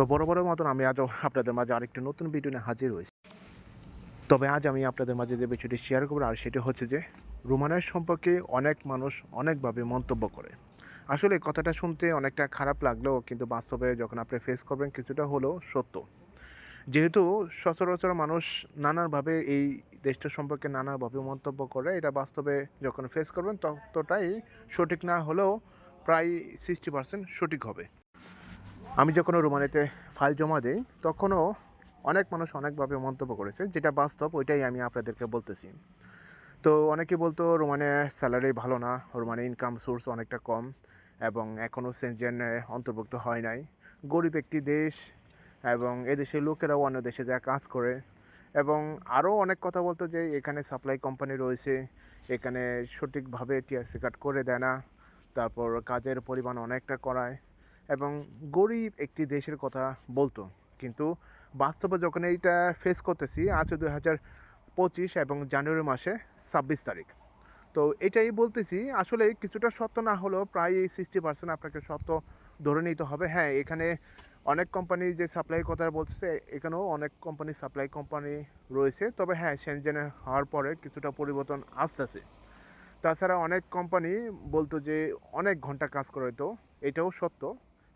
তো বড় বড় মতন আমি আজও আপনাদের মাঝে আরেকটি নতুন ভিডিও নিয়ে হাজির হয়েছি। তবে আজ আমি আপনাদের মাঝে যে বিষয়টি শেয়ার করব, আর সেটি হচ্ছে যে রোমানের সম্পর্কে অনেক মানুষ অনেকভাবে মন্তব্য করে। আসলে কথাটা শুনতে অনেকটা খারাপ লাগলেও কিন্তু বাস্তবে যখন আপনি ফেস করবেন, কিছুটা হলেও সত্য। যেহেতু সচরাচর মানুষ নানাভাবে এই দেশটা সম্পর্কে নানাভাবে মন্তব্য করে, এটা বাস্তবে যখন ফেস করবেন, ততটাই সঠিক না হলেও প্রায় সিক্সটি পার্সেন্ট সঠিক হবে। আমি যখন রোমানিতে ফাইল জমা দিই, তখনও অনেক মানুষ অনেকভাবে মন্তব্য করেছে, যেটা বাস্তব, ওইটাই আমি আপনাদেরকে বলতেছি। তো অনেকে বলতো রোমানের স্যালারি ভালো না রোমানের ইনকাম সোর্স অনেকটা কম, এবং এখনও সেনজেনে অন্তর্ভুক্ত হয় নাই। গরিব একটি দেশ, এবং এদেশের লোকেরাও অন্য দেশে যা কাজ করে। এবং আরও অনেক কথা বলতো যে, এখানে সাপ্লাই কোম্পানি রয়েছে, এখানে সঠিকভাবে টিআরসি কার্ড করে দেয় না, তারপর কাজের পরিমাণ অনেকটা করায়। এবং গরিব একটি দেশের কথা বলতো। কিন্তু বাস্তবে যখন এইটা ফেস করতেছি আছে দুই হাজার পঁচিশ এবং জানুয়ারি মাসে ছাব্বিশ তারিখ। তো এটাই বলতেছি, আসলে কিছুটা সত্য না হলেও প্রায় এই সিক্সটি পার্সেন্ট আপনাকে সত্য ধরে নিতে হবে। হ্যাঁ এখানে অনেক কোম্পানি যে সাপ্লাই কথা বলছে এখানেও অনেক কোম্পানি সাপ্লাই কোম্পানি রয়েছে। তবে হ্যাঁ সেনজেনে হওয়ার পরে কিছুটা পরিবর্তন আসতেছে। তাছাড়া অনেক কোম্পানি বলতো যে অনেক ঘণ্টা কাজ করে তো এটাও সত্য।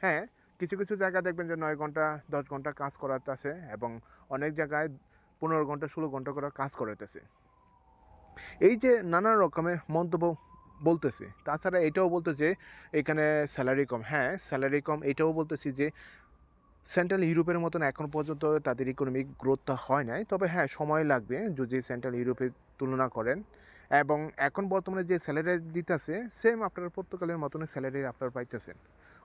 হ্যাঁ কিছু কিছু জায়গা দেখবেন যে নয় ঘণ্টা, দশ ঘণ্টা কাজ করাতেছে এবং অনেক জায়গায় পনেরো ঘণ্টা, ষোলো ঘণ্টা করে কাজ করাতেছে এই যে নানা রকমের মন্তব্য বলতেছে, তাছাড়া এটাও বলতেছে এখানে স্যালারি কম। হ্যাঁ স্যালারি কম, এটাও বলতেছি যে সেন্ট্রাল ইউরোপের মতন এখন পর্যন্ত তাদের ইকোনমিক গ্রোথটা হয় নাই। তবে হ্যাঁ সময় লাগবে যদি সেন্ট্রাল ইউরোপের তুলনা করেন। এবং এখন বর্তমানে যে স্যালারি দিতেছে সেম আপনার পর্তুগালের মতন স্যালারি আপনার পাইতেছেন।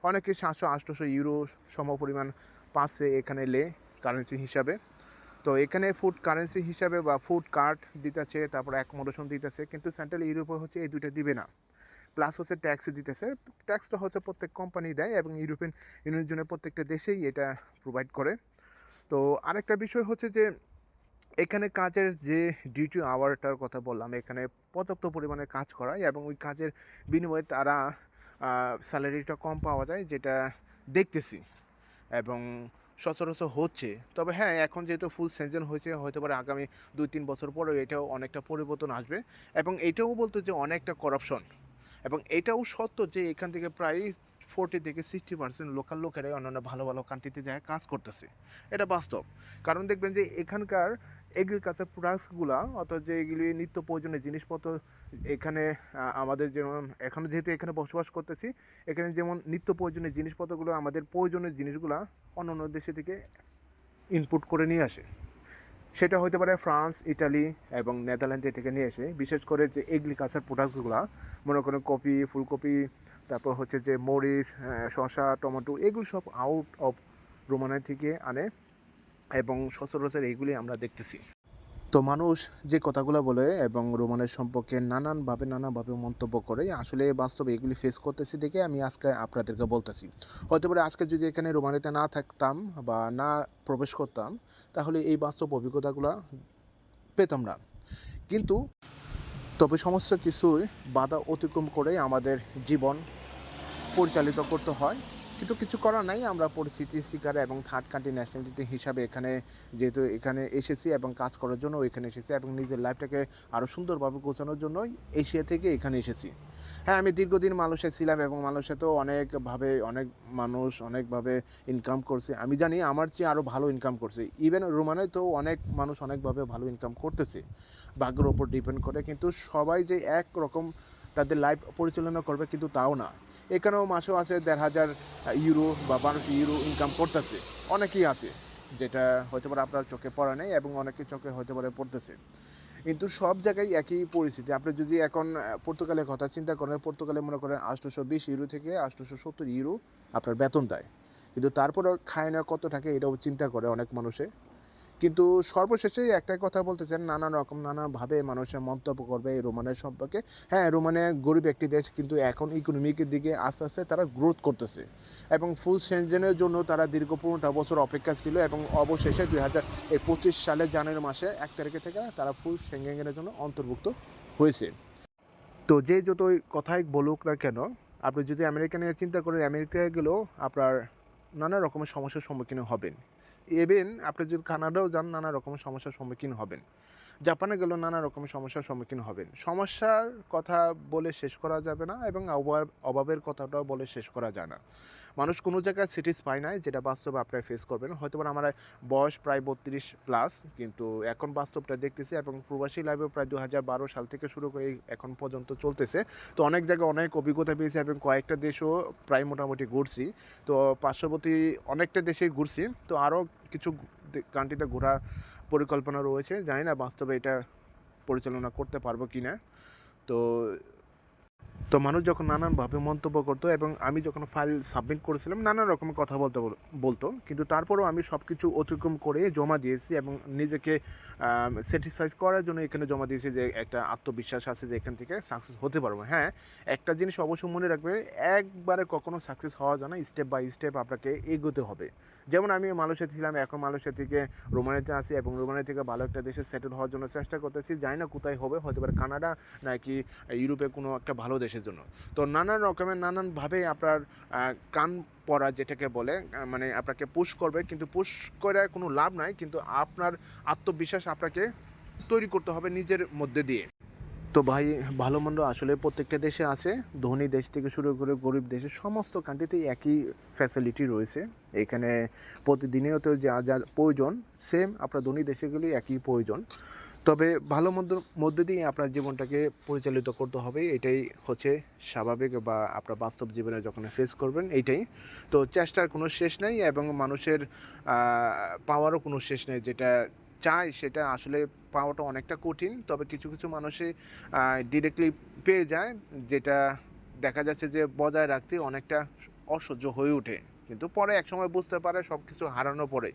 অনেকে সাতশো আটশোশো ইউরো সম পরিমাণ পাচ্ছে এখানে লে কারেন্সি হিসাবে। তো এখানে ফুড কারেন্সি হিসাবে বা ফুড কার্ড দিতেছে, তারপর অ্যাকোমোডেশন দিতেছে, কিন্তু সেন্ট্রাল ইউরোপে হচ্ছে এই দুইটা দিবে না। প্লাস হচ্ছে ট্যাক্স দিতেছে। ট্যাক্সটা হচ্ছে প্রত্যেক কোম্পানি দেয় এবং ইউরোপিয়ান ইউনিয়নের জন্য প্রত্যেকটা দেশেই এটা প্রোভাইড করে। তো আরেকটা বিষয় হচ্ছে যে, এখানে কাজের যে ডিউটি আওয়ারটার কথা বললাম, এখানে পর্যাপ্ত পরিমাণে কাজ করায় এবং ওই কাজের বিনিময়ে তারা স্যালারিটা কম পাওয়া যায়, যেটা দেখতেছি এবং সচরাচর হচ্ছে। তবে হ্যাঁ এখন যেহেতু ফুল সেজন হয়েছে হয়তো পারে আগামী দুই তিন বছর পরেও এটাও অনেকটা পরিবর্তন আসবে এবং এটাও বলতো যে অনেকটা করাপশন এবং এটাও সত্য যে এখান থেকে প্রায় ফোরটি থেকে সিক্সটি পার্সেন্ট লোকাল লোকেরাই অন্যান্য ভালো ভালো কান্ট্রিতে যায় কাজ করতেছে। এটা বাস্তব। কারণ দেখবেন যে এখানকার এগ্রিকালচার প্রোডাক্টসগুলো অর্থাৎ যে এগুলি নিত্য প্রয়োজনীয় জিনিসপত্র এখানে আমাদের যেমন, এখন যেহেতু এখানে বসবাস করতেছি, এখানে যেমন নিত্য প্রয়োজনীয় জিনিসপত্রগুলো আমাদের প্রয়োজনীয় জিনিসগুলো অন্য অন্য দেশে থেকে ইনপুট করে নিয়ে আসে। সেটা হতে পারে ফ্রান্স, ইটালি এবং নেদারল্যান্ডে থেকে নিয়ে এসে, বিশেষ করে যে এগ্রিকালচার প্রোডাক্টসগুলো মনে করেন কপি, ফুলকপি, তারপর হচ্ছে যে মরিচ শসা, টমেটো, এগুলো সব আউট অফ রোমানিয়া থেকে আনে এবং সচরাচর এইগুলি আমরা দেখতেছি। তো মানুষ যে কথাগুলো বলে এবং রোমানের সম্পর্কে নানানভাবে নানাভাবে মন্তব্য করে, আসলে বাস্তবে এগুলি ফেস করতেছি দেখে আমি আজকে আপনাদেরকে বলতেছি। হয়তো পারে আজকে যদি এখানে রোমানিতে না থাকতাম বা না প্রবেশ করতাম, তাহলে এই বাস্তব অভিজ্ঞতাগুলো পেতাম না। কিন্তু তবে সমস্ত কিছুই বাধা অতিক্রম করে আমাদের জীবন পরিচালিত করতে হয়। কিন্তু কিছু করার নাই, আমরা পরিস্থিতির শিকার এবং থার্ড কান্ট্রি ন্যাশনালিটি হিসাবে এখানে যেহেতু এখানে এসেছি এবং কাজ করার জন্য এখানে এসেছি এবং নিজের লাইফটাকে আরও সুন্দরভাবে গোছানোর জন্যই এশিয়া থেকে এখানে এসেছি। হ্যাঁ আমি দীর্ঘদিন মালয়েশিয়া ছিলাম এবং মালয়েশিয়াতেও অনেকভাবে অনেক মানুষ অনেকভাবে ইনকাম করছে। আমি জানি আমার চেয়ে আরও ভালো ইনকাম করছে। ইভেন রোমানে তো অনেক মানুষ অনেকভাবে ভালো ইনকাম করতেছে। ভাগ্যের ওপর ডিপেন্ড করে, কিন্তু সবাই যে এক রকম তাদের লাইফ পরিচালনা করবে কিন্তু তাও না। এখানেও মাসেও আছে দেড় হাজার ইউরো বা বারোশো ইউরো ইনকাম করতেছে অনেকেই আছে, যেটা হয়তো পারে আপনার চোখে পড়া নেই এবং অনেকের চোখে হয়তো পারে পড়তেছে। কিন্তু সব জায়গায় একই পরিস্থিতি। আপনি যদি এখন পর্তুগালের কথা চিন্তা করেন, পর্তুগালে মনে করেন আটশোশো বিশ ইউরো থেকে আটশোশো সত্তর ইউরো আপনার বেতন দেয়। কিন্তু তারপরেও খায় না কত টাকা এটাও চিন্তা করে অনেক মানুষে। কিন্তু সর্বশেষে একটাই কথা বলতে চান নানা রকম, নানাভাবে মানুষের মন্তব্য করবে এই রোমানের সম্পর্কে। হ্যাঁ রোমানে গরিব একটি দেশ, কিন্তু এখন ইকোনমিকের দিকে আস্তে আস্তে তারা গ্রোথ করতেছে। এবং ফুল সেনজেনের জন্য তারা দীর্ঘ পনেরোটা বছর অপেক্ষা ছিল এবং অবশেষে দুই হাজার পঁচিশ সালের জানুয়ারি মাসে এক তারিখে থেকে তারা ফুল সেনজেনের জন্য অন্তর্ভুক্ত হয়েছে। তো যে যতই কথাই বলুক না কেন, আপনি যদি আমেরিকা নিয়ে চিন্তা করেন, আমেরিকায় গেলেও আপনার নানা রকমের সমস্যার সম্মুখীন হবেন। এভেন আপনি যদি কানাডাও যান, নানা রকমের সমস্যার সম্মুখীন হবেন। জাপানে গেলেও নানা রকমের সমস্যার সম্মুখীন হবেন। সমস্যার কথা বলে শেষ করা যাবে না এবং অভাব, অভাবের কথাটাও বলে শেষ করা যায় না। মানুষ কোনো জায়গায় সিটিস পায় না যেটা বাস্তবে আপনারা ফেস করবেন। হয়তো আমার বয়স প্রায় বত্রিশ প্লাস কিন্তু এখন বাস্তবটা দেখতেছি এবং প্রবাসী লাইফেও প্রায় দু হাজার বারো সাল থেকে শুরু করে এখন পর্যন্ত চলতেছে। তো অনেক জায়গায় অনেক অভিজ্ঞতা পেয়েছি এবং কয়েকটা দেশও প্রায় মোটামুটি ঘুরছি। তো পার্শ্ববর্তী অনেকটা দেশেই ঘুরছি। তো আরও কিছু কান্ট্রিতে ঘোরার পরিকল্পনা রয়েছে। জানি না বাস্তবে এটা পরিচালনা করতে পারব কি না তো তো মানুষ যখন নানানভাবে মন্তব্য করতো এবং আমি যখন ফাইল সাবমিট করেছিলাম নানান রকমের কথা বলতে বলতো। কিন্তু তারপরেও আমি সব কিছু অতিক্রম করে জমা দিয়েছি এবং নিজেকে স্যাটিসফাইজ করার জন্য এখানে জমা দিয়েছি যে একটা আত্মবিশ্বাস আছে যে এখান থেকে সাকসেস হতে পারব। হ্যাঁ একটা জিনিস অবশ্যই মনে রাখবে, একবারে কখনো সাকসেস হওয়া যায় না স্টেপ বাই স্টেপ আপনাকে এগোতে হবে। যেমন আমি মালয়েশিয়া ছিলাম, এখন মালয়েশিয়া থেকে রোমানিয়াতে আসি এবং রোমানিয়া থেকে ভালো একটা দেশে সেটেল হওয়ার জন্য চেষ্টা করতেছি। জানি না কোথায় হবে হতে পারে কানাডা নাকি ইউরোপে কোনো একটা ভালো দেশের জন্য তো নানান রকমের নানানভাবে আপনার কান পড়া যেটাকে বলে মানে আপনাকে পুশ করবে, কিন্তু পুশ করে কোনো লাভ নাই, কিন্তু আপনার আত্মবিশ্বাস আপনাকে তৈরি করতে হবে নিজের মধ্যে দিয়ে। তো ভাই, ভালো মন্দ আসলে প্রত্যেকটা দেশে আছে। ধনী দেশ থেকে শুরু করে গরিব দেশে সমস্ত কান্ট্রিতেই একই ফ্যাসিলিটি রয়েছে। এখানে প্রতিদিনেও তো যা যা প্রয়োজন সেম আপনার ধনী দেশে গেলে একই প্রয়োজন। তবে ভালো মন্দ, মধ্যে দিয়ে আপনার জীবনটাকে পরিচালিত করতে হবে, এটাই হচ্ছে স্বাভাবিক বা আপনার বাস্তব জীবনে যখন ফেস করবেন এইটাই তো চেষ্টার কোনো শেষ নেই এবং মানুষের পাওয়ারও কোনো শেষ নেই, যেটা চায় সেটা আসলে পাওয়াটা অনেকটা কঠিন, তবে কিছু কিছু মানুষে ডিরেক্টলি পেয়ে যায়, যেটা দেখা যাচ্ছে যে বজায় রাখতে অনেকটা অসহ্য হয়ে ওঠে। কিন্তু পরে একসময় বুঝতে পারে সব কিছু হারানো পরে